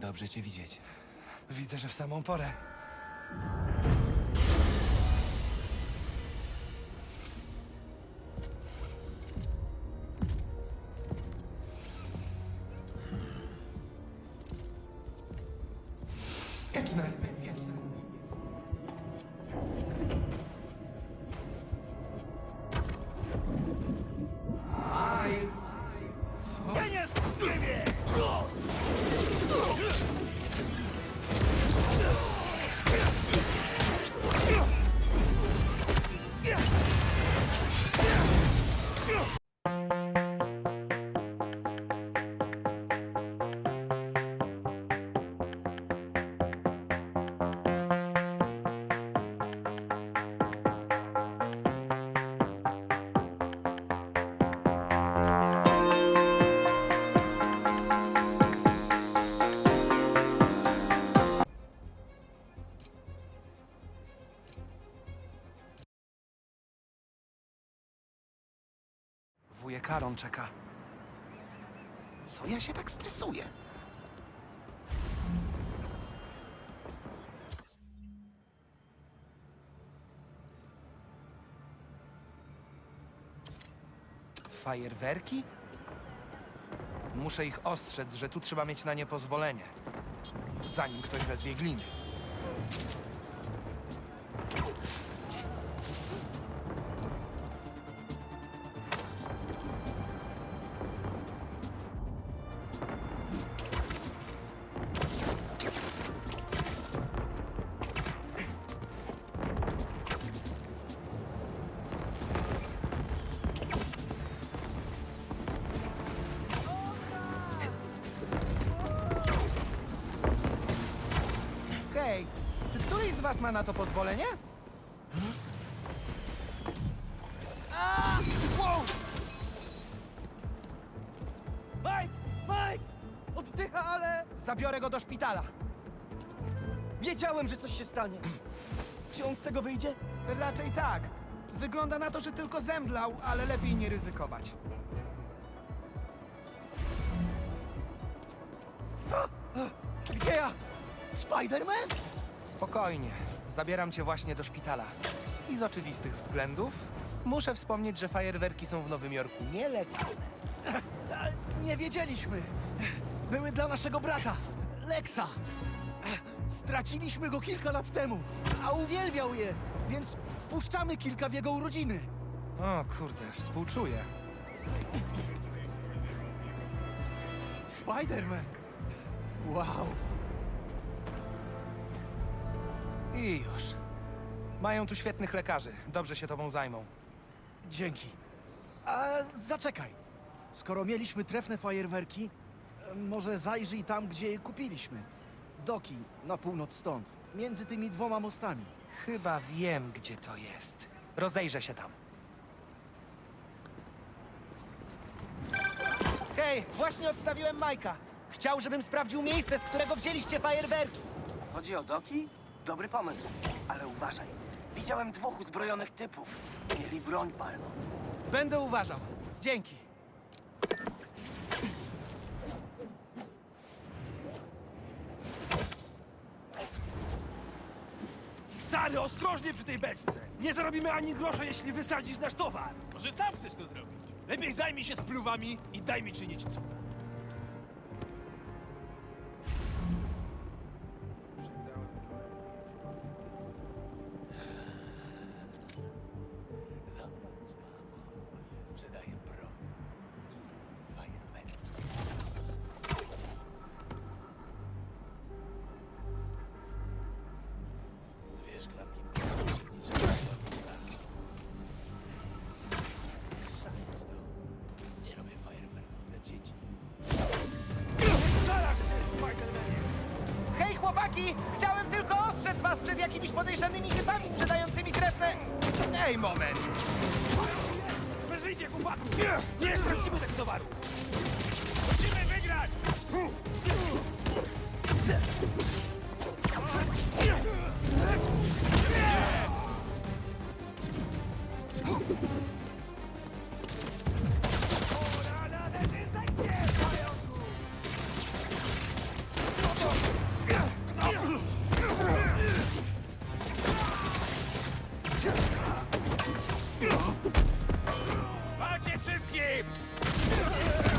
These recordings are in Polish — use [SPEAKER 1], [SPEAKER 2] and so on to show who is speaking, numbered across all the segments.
[SPEAKER 1] Dobrze cię widzieć.
[SPEAKER 2] Widzę, że w samą porę. Aaron czeka. Co ja się tak stresuję? Fajerwerki? Muszę ich ostrzec, że tu trzeba mieć na nie pozwolenie. Zanim ktoś wezwie gliny. Któryś z was ma na to pozwolenie? Wow!
[SPEAKER 3] Mike! Mike! Oddycha, ale...
[SPEAKER 2] Zabiorę go do szpitala.
[SPEAKER 3] Wiedziałem, że coś się stanie. Czy on z tego wyjdzie?
[SPEAKER 2] Raczej tak. Wygląda na to, że tylko zemdlał, ale lepiej nie ryzykować.
[SPEAKER 3] Gdzie ja? Spider-Man?
[SPEAKER 2] Spokojnie. Zabieram cię właśnie do szpitala. I z oczywistych względów muszę wspomnieć, że fajerwerki są w Nowym Jorku nielegalne.
[SPEAKER 3] Nie wiedzieliśmy. Były dla naszego brata, Lexa. Straciliśmy go kilka lat temu, a uwielbiał je, więc puszczamy kilka w jego urodziny.
[SPEAKER 2] O kurde, współczuję.
[SPEAKER 3] Spider-Man! Wow!
[SPEAKER 2] I już. Mają tu świetnych lekarzy. Dobrze się tobą zajmą.
[SPEAKER 3] Dzięki. A zaczekaj. Skoro mieliśmy trefne fajerwerki, e, może zajrzyj tam, gdzie je kupiliśmy. Doki, na północ stąd, między tymi dwoma mostami.
[SPEAKER 2] Chyba wiem, gdzie to jest. Rozejrzę się tam. Hej, właśnie odstawiłem Majka. Chciał, żebym sprawdził miejsce, z którego wzięliście fajerwerki.
[SPEAKER 4] Chodzi o doki? Dobry pomysł, ale uważaj. Widziałem dwóch uzbrojonych typów. Mieli broń palną.
[SPEAKER 2] Będę uważał. Dzięki.
[SPEAKER 5] Stary, ostrożnie przy tej beczce! Nie zarobimy ani grosza, jeśli wysadzisz nasz towar!
[SPEAKER 6] Może sam chcesz to zrobić? Lepiej zajmij się spluwami i daj mi czynić cud.
[SPEAKER 2] Ej, moment!
[SPEAKER 5] Wyżyjcie, chłopaku! Walcie wszystkim!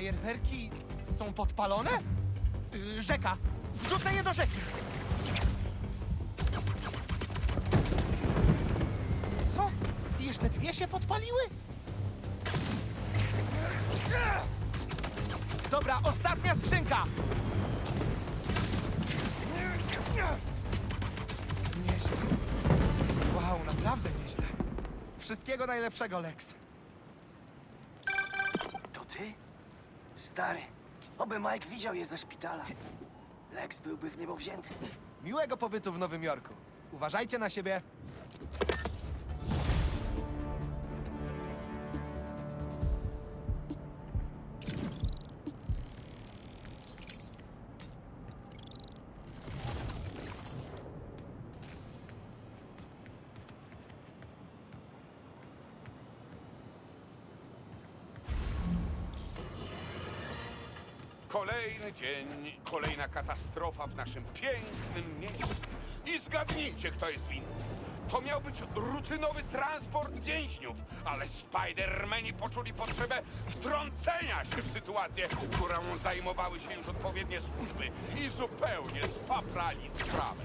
[SPEAKER 2] Fajerwerki są podpalone? Yy, rzeka! Wrzucę je do rzeki! Co? Jeszcze dwie się podpaliły? Dobra, ostatnia skrzynka! Nieźle. Wow, naprawdę nieźle. Wszystkiego najlepszego, Lex.
[SPEAKER 4] To ty? Stary, oby Mike widział je ze szpitala. Lex byłby w niebo wzięty.
[SPEAKER 2] Miłego pobytu w Nowym Jorku. Uważajcie na siebie.
[SPEAKER 1] Kolejny dzień, kolejna katastrofa w naszym pięknym mieście. I zgadnijcie, kto jest winny. To miał być rutynowy transport więźniów, ale Spidermani poczuli potrzebę wtrącenia się w sytuację, którą zajmowały się już odpowiednie służby i zupełnie spaprali sprawę.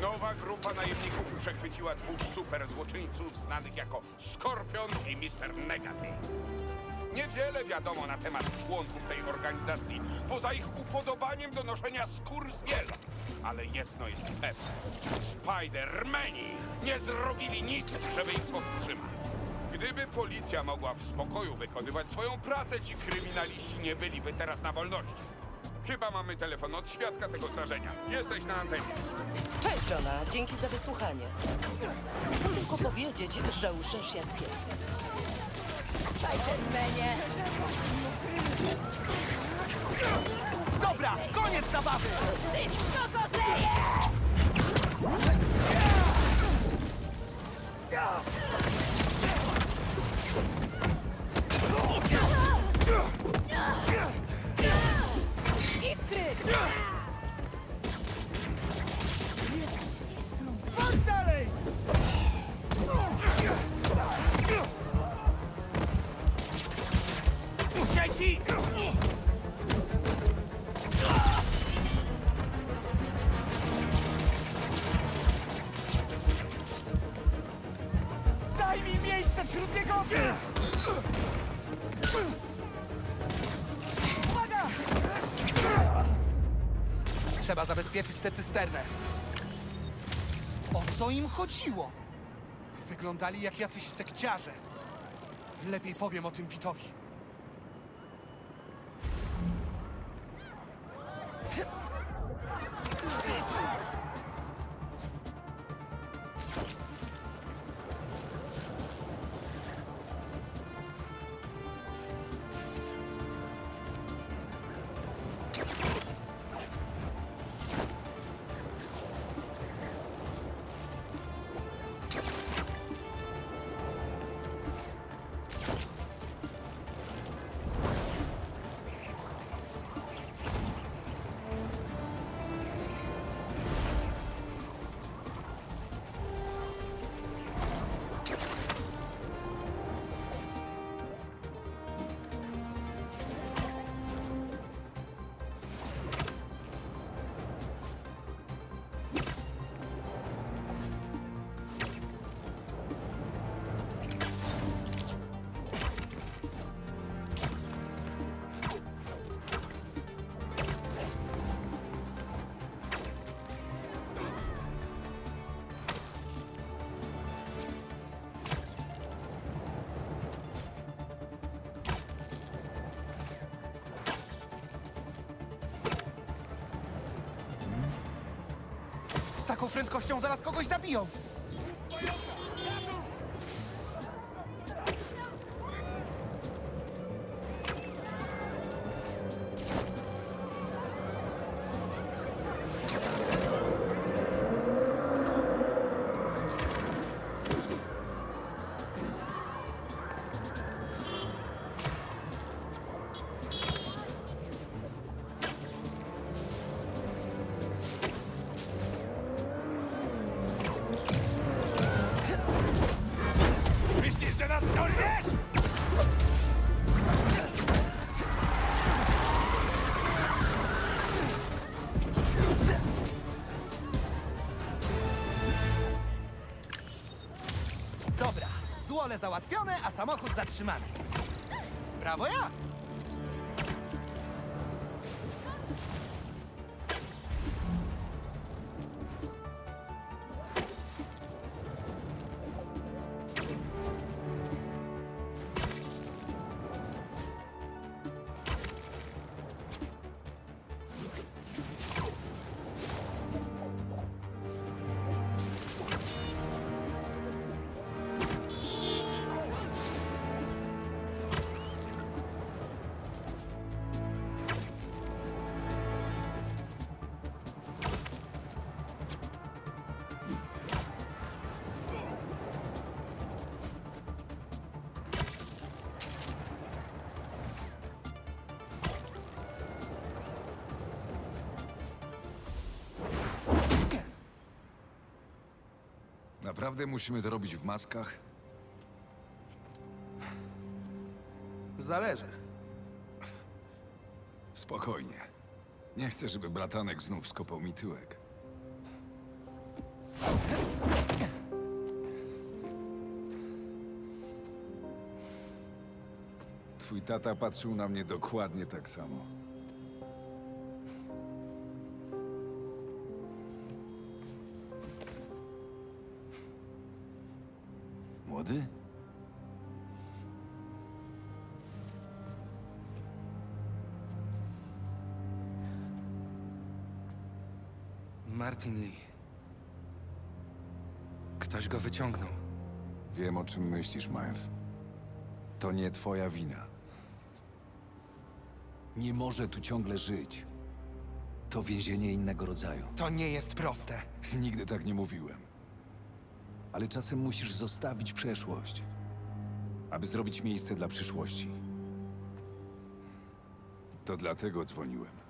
[SPEAKER 1] Nowa grupa najemników przechwyciła dwóch super złoczyńców znanych jako Skorpion i Mister Negative. Niewiele wiadomo na temat członków tej organizacji, poza ich upodobaniem do noszenia skór zwierząt. Ale jedno jest pewne. Spidermani nie zrobili nic, żeby ich powstrzymać. Gdyby policja mogła w spokoju wykonywać swoją pracę, ci kryminaliści nie byliby teraz na wolności. Chyba mamy telefon od świadka tego zdarzenia. Jesteś na antenie.
[SPEAKER 7] Cześć, Johna. Dzięki za wysłuchanie. Chcę tylko powiedzieć, że łżesz jak pies.
[SPEAKER 8] Spidermanie!
[SPEAKER 2] Dobra, koniec zabawy!
[SPEAKER 8] Kokosleje! Iskry!
[SPEAKER 5] Zajmij miejsce wśród!
[SPEAKER 2] Trzeba zabezpieczyć tę cysternę. O co im chodziło? Wyglądali jak jacyś sekciarze. Lepiej powiem o tym Pitowi. Prędkością zaraz kogoś zabiją. Złole załatwione, a samochód zatrzymany. Brawo ja!
[SPEAKER 9] Naprawdę musimy to robić w maskach?
[SPEAKER 2] Zależy.
[SPEAKER 9] Spokojnie. Nie chcę, żeby bratanek znów skopał mi tyłek. Twój tata patrzył na mnie dokładnie tak samo.
[SPEAKER 2] Martin Lee. Ktoś go wyciągnął.
[SPEAKER 9] Wiem, o czym myślisz, Miles. To nie twoja wina. Nie może tu ciągle żyć. To więzienie innego rodzaju.
[SPEAKER 2] To nie jest proste.
[SPEAKER 9] Nigdy tak nie mówiłem. Ale czasem musisz zostawić przeszłość, aby zrobić miejsce dla przyszłości. To dlatego dzwoniłem.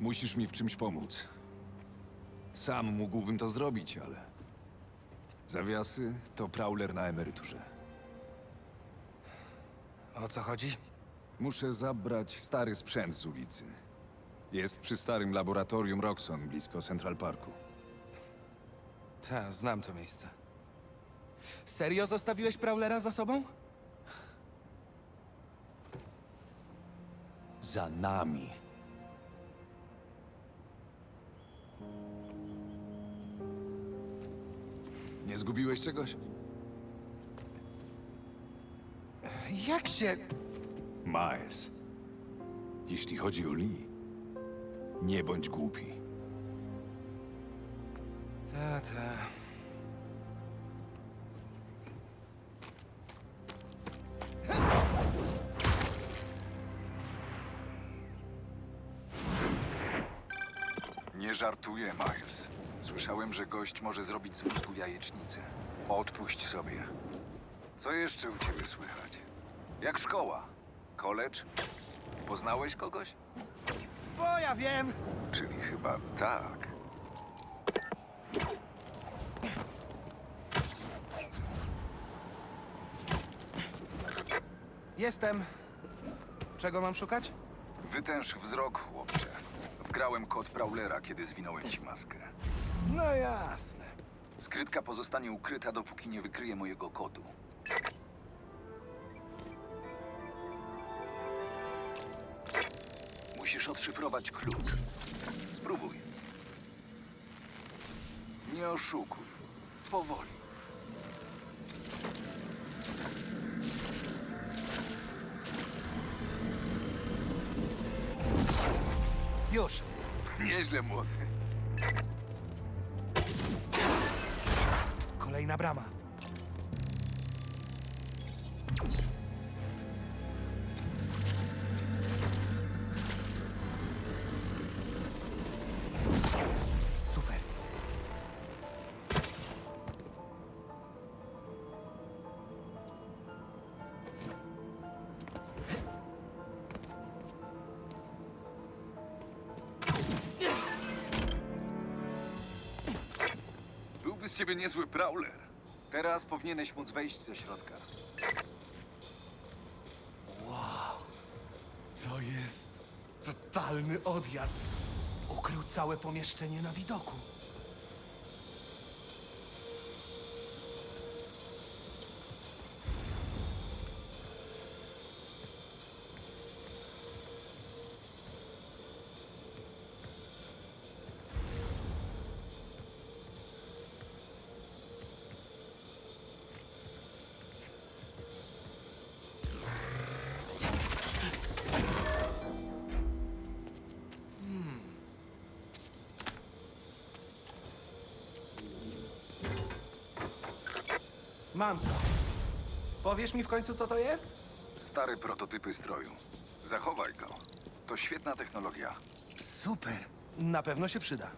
[SPEAKER 9] Musisz mi w czymś pomóc. Sam mógłbym to zrobić, ale. Zawiasy to prowler na emeryturze.
[SPEAKER 2] O co chodzi?
[SPEAKER 9] Muszę zabrać stary sprzęt z ulicy. Jest przy starym laboratorium Roxon blisko Central Parku.
[SPEAKER 2] Ta, znam to miejsce. Serio zostawiłeś Prowlera za sobą?
[SPEAKER 9] Za nami. Nie zgubiłeś czegoś?
[SPEAKER 2] Jak się...
[SPEAKER 9] Miles. Jeśli chodzi o Lee, nie bądź głupi.
[SPEAKER 2] Ta, ta.
[SPEAKER 9] Nie żartuję, Miles. Słyszałem, że gość może zrobić z mózgu jajecznicę. Odpuść sobie. Co jeszcze u ciebie słychać? Jak szkoła? College? Poznałeś kogoś?
[SPEAKER 2] Bo ja wiem!
[SPEAKER 9] Czyli chyba tak.
[SPEAKER 2] Jestem. Czego mam szukać?
[SPEAKER 9] Wytęż wzrok, chłopcze. Wgrałem kod Prowlera, kiedy zwinąłem ci maskę.
[SPEAKER 2] No jasne.
[SPEAKER 9] Skrytka pozostanie ukryta, dopóki nie wykryję mojego kodu. Musisz odszyfrować klucz. Spróbuj. Nie oszukuj. Powoli.
[SPEAKER 2] Już.
[SPEAKER 9] Nieźle, młody.
[SPEAKER 2] Kolejna brama.
[SPEAKER 9] Z ciebie niezły prowler. Teraz powinieneś móc wejść do środka.
[SPEAKER 2] To jest totalny odjazd. Ukrył całe pomieszczenie na widoku. Mam to. Powiesz mi w końcu, co to jest?
[SPEAKER 9] Stare prototypy stroju. Zachowaj go. To świetna technologia.
[SPEAKER 2] Super. Na pewno się przyda.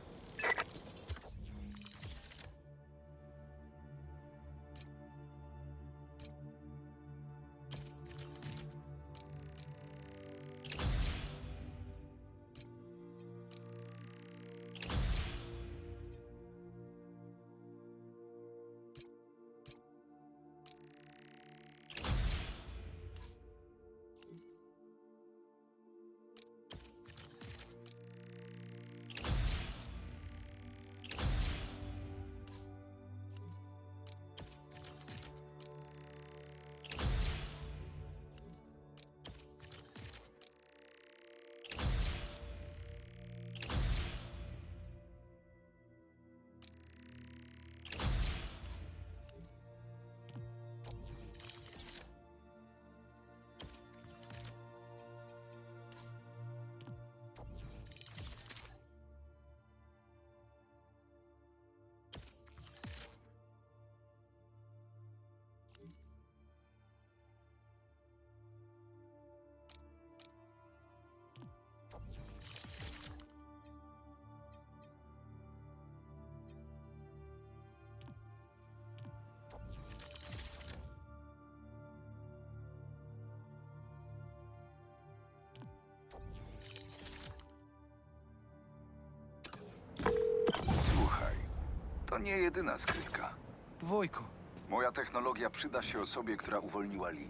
[SPEAKER 9] To nie jedyna skrytka.
[SPEAKER 2] Wujku,
[SPEAKER 9] Moja technologia przyda się osobie, która uwolniła Lee.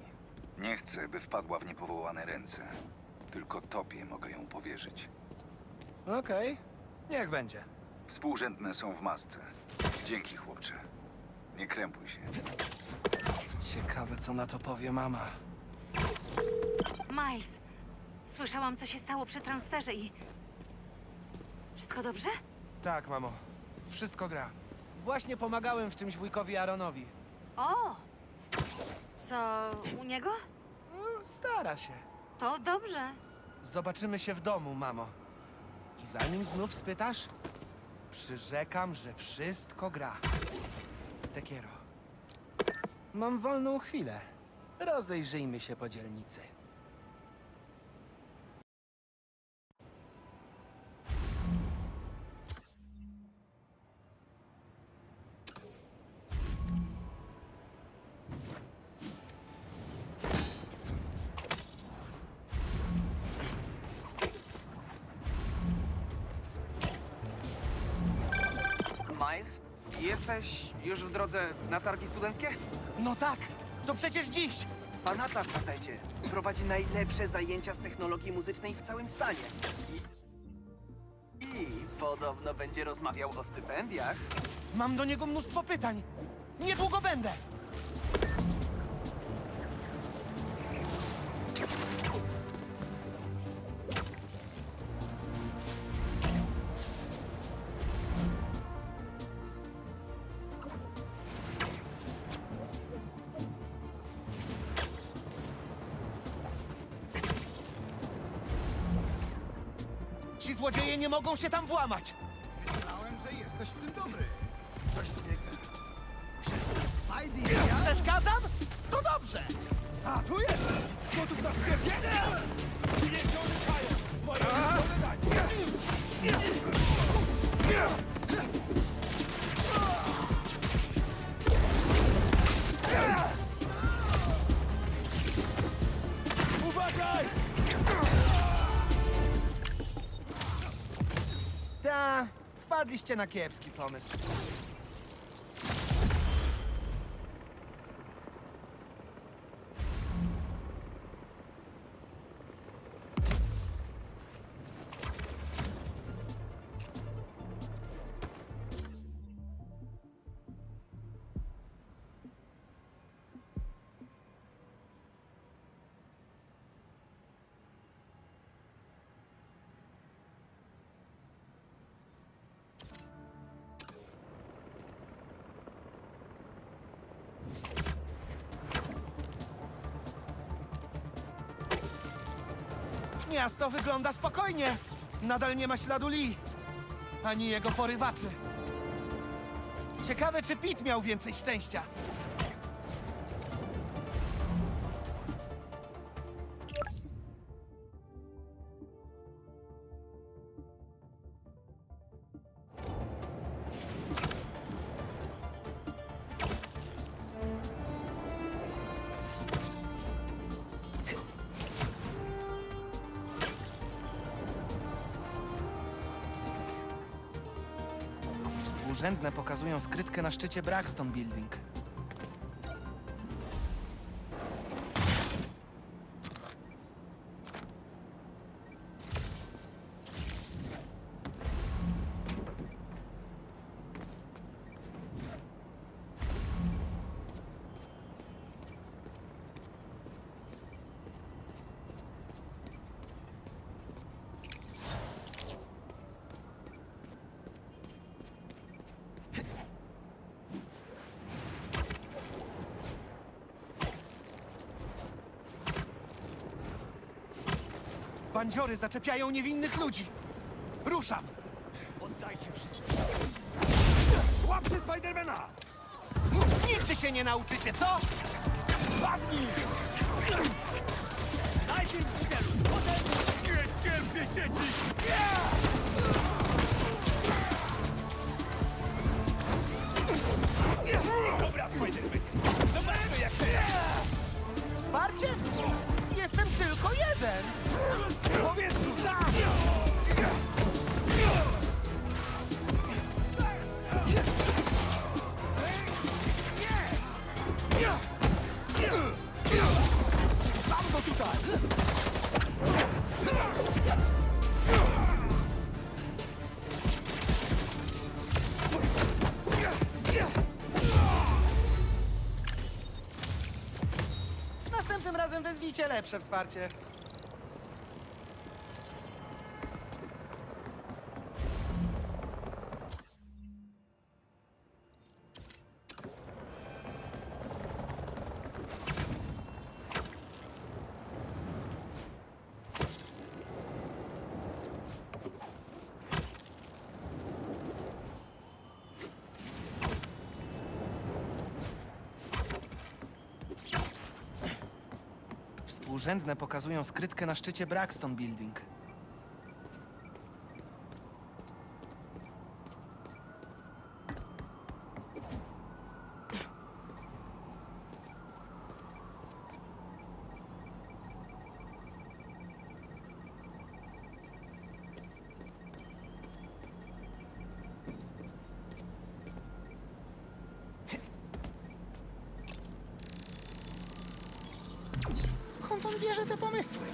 [SPEAKER 9] Nie chcę, by wpadła w niepowołane ręce. Tylko tobie mogę ją powierzyć.
[SPEAKER 2] okej. Niech będzie.
[SPEAKER 9] Współrzędne są w masce. Dzięki, chłopcze. Nie krępuj się.
[SPEAKER 2] Ciekawe, co na to powie mama.
[SPEAKER 8] Miles, słyszałam, co się stało przy transferze i... Wszystko dobrze?
[SPEAKER 2] Tak, mamo. Wszystko gra. Właśnie pomagałem w czymś wujkowi Aaronowi.
[SPEAKER 8] O! Co u niego?
[SPEAKER 2] No, stara się.
[SPEAKER 8] To dobrze.
[SPEAKER 2] Zobaczymy się w domu, mamo. I zanim znów spytasz, przyrzekam, że wszystko gra. Tekiero. Mam wolną chwilę. Rozejrzyjmy się po dzielnicy.
[SPEAKER 10] Miles, jesteś już w drodze na targi studenckie?
[SPEAKER 2] No tak, to przecież dziś!
[SPEAKER 10] Pan Atlas na stajcie. Prowadzi najlepsze zajęcia z technologii muzycznej w całym stanie. I, I podobno będzie rozmawiał o stypendiach.
[SPEAKER 2] Mam do niego mnóstwo pytań. Niedługo będę! Mogą się tam włamać! Przeszkadzam? To dobrze!
[SPEAKER 5] A, tu jest! Gotów na sklepienie! Klienci oddychają! Moje zadanie! Uważaj!
[SPEAKER 2] Ta, wpadliście na kiepski pomysł. Miasto wygląda spokojnie. Nadal nie ma śladu Lee. Ani jego porywaczy. Ciekawe, czy Pete miał więcej szczęścia. Współrzędne pokazują skrytkę na szczycie Braxton Building. Bandziory zaczepiają niewinnych ludzi. Ruszam!
[SPEAKER 5] Oddajcie wszystko. Łapcie Spidermana!
[SPEAKER 2] Nigdy się nie nauczycie, co?
[SPEAKER 5] Padnij!
[SPEAKER 2] Wezwijcie lepsze wsparcie. Współrzędne pokazują skrytkę na szczycie Braxton Building. Skąd bierze te pomysły?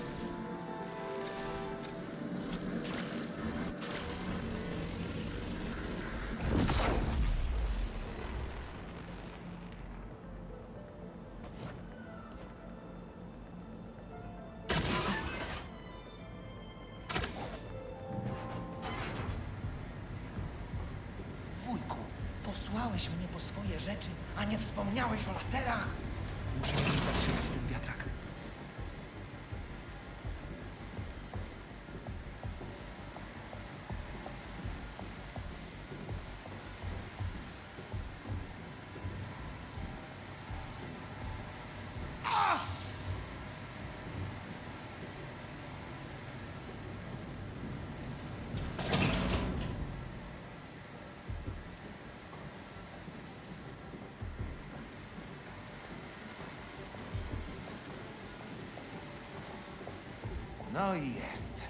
[SPEAKER 2] No i jest.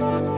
[SPEAKER 11] Thank you.